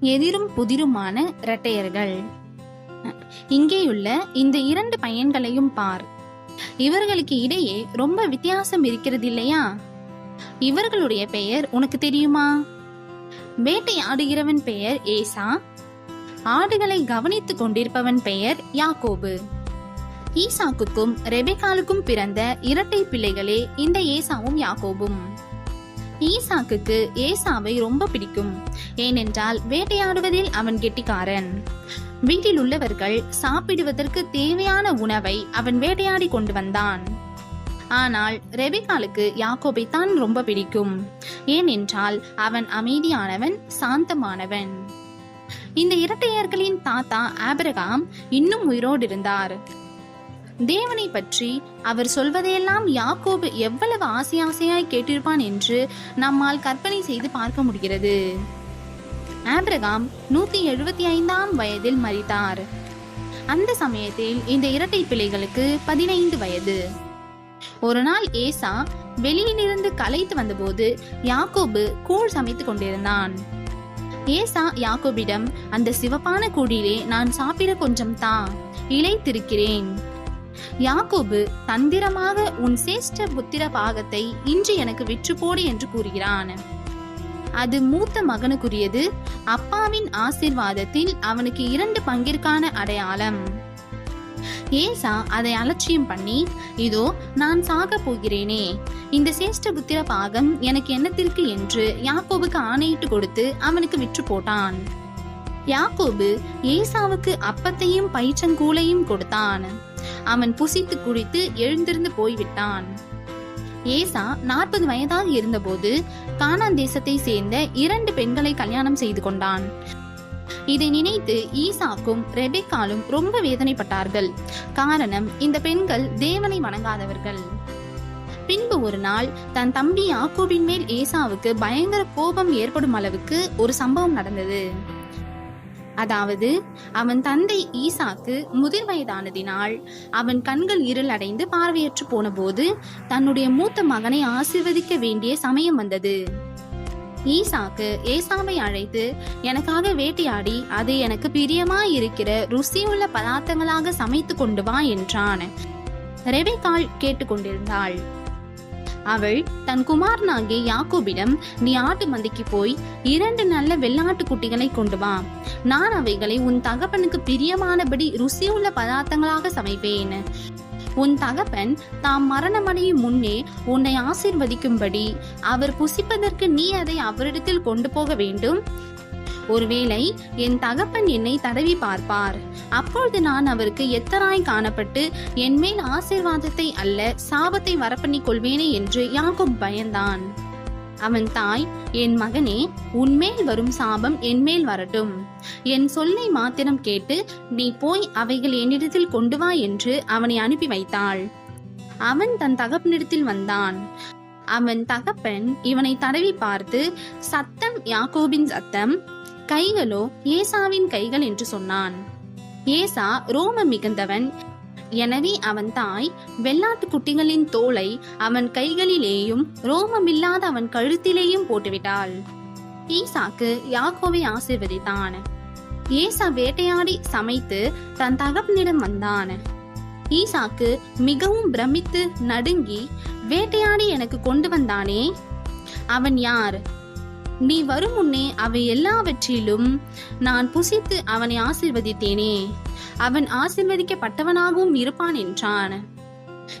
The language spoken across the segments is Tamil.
எதிரும் புதிருமான இரட்டையர்கள். இங்கேயுள்ள இந்த இரண்டு பையன்களையும் பார். இவர்களுக்கு இடையே ரொம்ப வித்தியாசம் இருக்கிறது இல்லையா இவர்களுடைய பெயர் உனக்கு தெரியுமா? வேட்டையாடுகிறவன் பெயர் ஏசா. ஆடுகளை கவனித்துக் கொண்டிருப்பவன் பெயர் யாக்கோபு. ஈசாக்குக்கும் ரெபேகாலுக்கும் பிறந்த இரட்டை பிள்ளைகளே இந்த ஏசாவும் யாக்கோபும். ஈசாக்குக்கு ஏசாவை ரொம்ப பிடிக்கும். ஏனென்றால் வேட்டையாடுவதில் அவன் கெட்டிக்காரன். வீட்டில் உள்ளவர்கள் சாப்பிடுவதற்கு தேவையான உணவை அவன் வேட்டையாடி கொண்டு வந்தான். ஆனால் ரெபிகாலுக்கு யாக்கோபை தான் ரொம்ப பிடிக்கும். ஏனென்றால் அவன் அமைதியானவன் சாந்தமானவன். இந்த இரட்டையர்களின் தாத்தா ஆபிரகாம் இன்னும் உயிரோடு இருந்தார். தேவனை பற்றி அவர் சொல்வதையெல்லாம் யாக்கோபு எவ்வளவு ஆசை ஆசையாய் கேட்டிருப்பான் என்று நம்மால் கற்பனை செய்து பார்க்க முடிகிறது. ஆப்ரகாம் நூத்தி எழுபத்தி ஐந்தாம் வயதில் மறித்தார் அந்த சமயத்தில் இந்த இரட்டை பிள்ளைகளுக்கு பதினைந்து வயது. ஒரு நாள் ஏசா வெளியிலிருந்து கலைத்து வந்தபோது யாக்கோபு கூழ் சமைத்துக் கொண்டிருந்தான். ஏசா யாக்கோபிடம் அந்த சிவப்பான கூடிலே நான் சாப்பிட கொஞ்சம் தான் இழைத்திருக்கிறேன் யாக்கோபு தந்திரமாக உன் சேஷ்ட புத்திர பாகத்தை இன்று எனக்கு விற்றுப்போடு என்று கூறுகிறான். அது மூத்த மகனுக்குரியது. அப்பாவின் ஆசிர்வாதத்தில் அவனுக்கு இரண்டு பங்கிற்கான அடையாளம். ஏசா அதை அலட்சியம் பண்ணி இதோ நான் சாக போகிறேனே. இந்த சேஷ்ட புத்திர பாகம் எனக்கு என்னத்திற்கு? என்று யாக்கோபுக்கு ஆணையிட்டு கொடுத்து அவனுக்கு விற்று போட்டான். யாக்கோபு ஏசாவுக்கு அப்பத்தையும் பயிற்றங்கூளையும் கொடுத்தான். அவன் புசித்து குடித்து எழுந்திருந்து போய்விட்டான். ஏசா நாற்பது வயதாக இருந்தபோது கானான் தேசத்தை சேர்ந்த இரண்டு பெண்களை கல்யாணம் செய்து கொண்டான். இதை நினைத்து ஈசாக்கும் ரெபெக்காலும் ரொம்ப வேதனைப்பட்டார்கள். காரணம் இந்த பெண்கள் தேவனை வணங்காதவர்கள். பின்பு ஒரு நாள் தன் தம்பி யாக்கோபின் மேல் ஏசாவுக்கு பயங்கர கோபம் ஏற்படும் அளவுக்கு ஒரு சம்பவம் நடந்தது. அதாவது அவன் தந்தை ஈசாக்கு முதிர் வயதானதினால் அவன் கண்கள் இருள் அடைந்து பார்வையற்று போனபோது தன்னுடைய மூத்த மகனை ஆசிர்வதிக்க வேண்டிய சமயம் வந்தது. ஈசாக்கு ஏசாவை அழைத்து எனக்காக வேட்டையாடி அது எனக்கு பிரியமா இருக்கிற ருசியுள்ள பதார்த்தங்களாக சமைத்து கொண்டு வா என்றான். ரெவிகால் கேட்டுக்கொண்டிருந்தாள். அவள் தன் குமாரனாகிய யாக்கோபிடம் நீ ஆட்டு மந்தைக்கு போய் இரண்டு நல்ல வெள்ளாட்டு குட்டிகளை கொண்டு வா. நான் அவைகளை உன் தகப்பனுக்கு பிரியமானபடி ருசியுள்ள பதார்த்தங்களாக சமைப்பேன். உன் தகப்பன் தாம் மரணமடையும் முன்னே உன்னை ஆசிர்வதிக்கும்படி அவர் புசிப்பதற்கு நீ அதை அவரிடத்தில் கொண்டு போக வேண்டும். ஒருவேளை என் தகப்பன் என்னை தடவி பார்ப்பார். அப்பொழுது நான் அவருக்கு எத்தராய் காணப்பட்டு என் மேல் ஆசீர்வாதத்தை அல்ல சாபத்தை வரப்பண்ணிக் கொள்வேனே என்று யாக்கோப் பயந்தான். அவன் தாய் என் மகனே உன்மேல் வரும் சாபம் என்மேல் வரட்டும். என் சொல்லை மாத்திரம் கேட்டு நீ போய் அவைகள் என்னிடத்தில் கொண்டு வா என்று அவனை அனுப்பி வைத்தாள். அவன் தன் தகப்பனிடத்தில் வந்தான். அவன் தகப்பன் இவனை தடவி பார்த்து சத்தம் யாக்கோபின் சத்தம் கைகளோ ஏசாவின் கைகள் என்று சொன்னான். ஏசா ரோமம் மிகுந்தவன். எனவே அவன் தாய் வெள்ளாட்டு குட்டிகளின் தோலை அவன் கைகளிலேயும் ரோமமில்லாத அவன் கழுத்திலேயும் போட்டுவிட்டாள். ஈசாக்கு யாக்கோவை ஆசிர்வதித்தான். ஏசா வேட்டையாடி சமைத்து தன் தகப்பனிடம் வந்தான். ஈசாக்கு மிகவும் பிரமித்து நடுங்கி வேட்டையாடி எனக்கு கொண்டு வந்தானே? அவன் யார்? நீ வரும் முன்னே அவை எல்லாவற்றிலும் நான் புசித்து அவனை ஆசிர்வதித்தேனே. அவன் ஆசிர்வதிக்கப்பட்டவனாகவும் இருப்பான் என்றான்.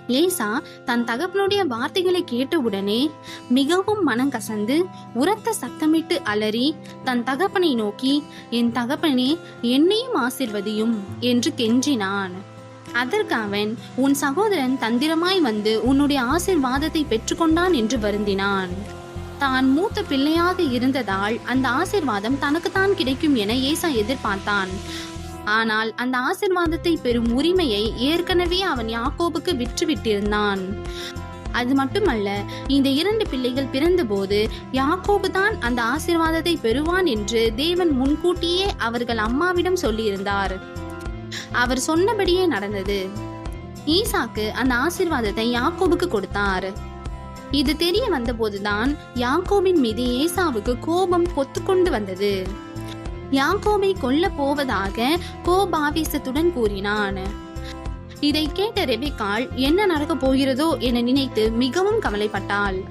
லேசா தன் தகப்பனுடைய வார்த்தைகளை கேட்டவுடனே மிகவும் மனம் கசந்து உரத்த சத்தமிட்டு அலறி தன் தகப்பனை நோக்கி என் தகப்பனே என்னையும் ஆசிர்வதியும் என்று கெஞ்சினான். அதற்கு அவன் உன் சகோதரன் தந்திரமாய் வந்து உன்னுடைய ஆசிர்வாதத்தை பெற்றுக்கொண்டான் என்று வருந்தினான். தான் மூத்த பிள்ளையாக இருந்ததால் அந்த ஆசிர்வாதம் தனக்குத்தான் கிடைக்கும் என ஏசா எதிர்பார்த்தான். ஆனால் அந்த ஆசிர்வாதத்தை பெறும் உரிமையை ஏற்கனவே அவன் யாக்கோபுக்கு விற்று விட்டிருந்தான் அது மட்டுமல்ல இந்த இரண்டு பிள்ளைகள் பிறந்தபோது யாக்கோபு தான் அந்த ஆசிர்வாதத்தை பெறுவான் என்று தேவன் முன்கூட்டியே அவர்கள் அம்மாவிடம் சொல்லியிருந்தார். அவர் சொன்னபடியே நடந்தது. ஈசாக்கு அந்த ஆசிர்வாதத்தை யாக்கோபுக்கு கொடுத்தார். இது தெரிய வந்தபோதுதான் யாக்கோபின் மீது ஏசாவுக்கு கோபம் பொத்துக்கொண்டு வந்தது. யாக்கோபை கொல்ல போவதாக கோபாவேசத்துடன் கூறினான். இதை கேட்ட ரெபிகால் என்ன நடக்கப் போகிறதோ? என நினைத்து மிகவும் கவலைப்பட்டாள்.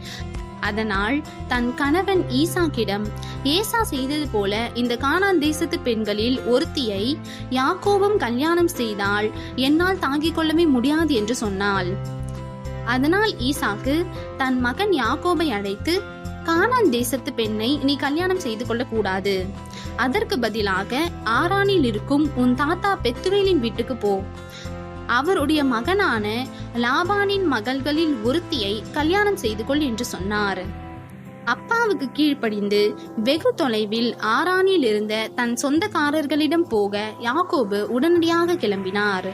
அதனால் தன் கணவன் ஈசாக்கிடம் ஏசா செய்தது போல இந்த கானான் தேசத்து பெண்களில் ஒருத்தியை யாக்கோபும் கல்யாணம் செய்தால் என்னால் தாங்கிக் கொள்ளவே முடியாது என்று சொன்னாள். அதனால் ஈசாக்கு தன் மகன் யாக்கோபை அழைத்து கானான் தேசத்து பெண்ணை நீ கல்யாணம் செய்து கொள்ள கூடாது. அதற்கு பதிலாக ஆரானில் இருக்கும் உன் தாத்தா பெத்துவேலின் வீட்டுக்கு போ. அவருடைய மகனான லாபானின் மகள்களில் ஒருத்தியை கல்யாணம் செய்து கொள் என்று சொன்னார். அப்பாவுக்கு கீழ்ப்படிந்து வெகு தொலைவில் ஆரானில் இருந்த தன் சொந்தக்காரர்களிடம் போக யாக்கோபு உடனடியாக கிளம்பினார்.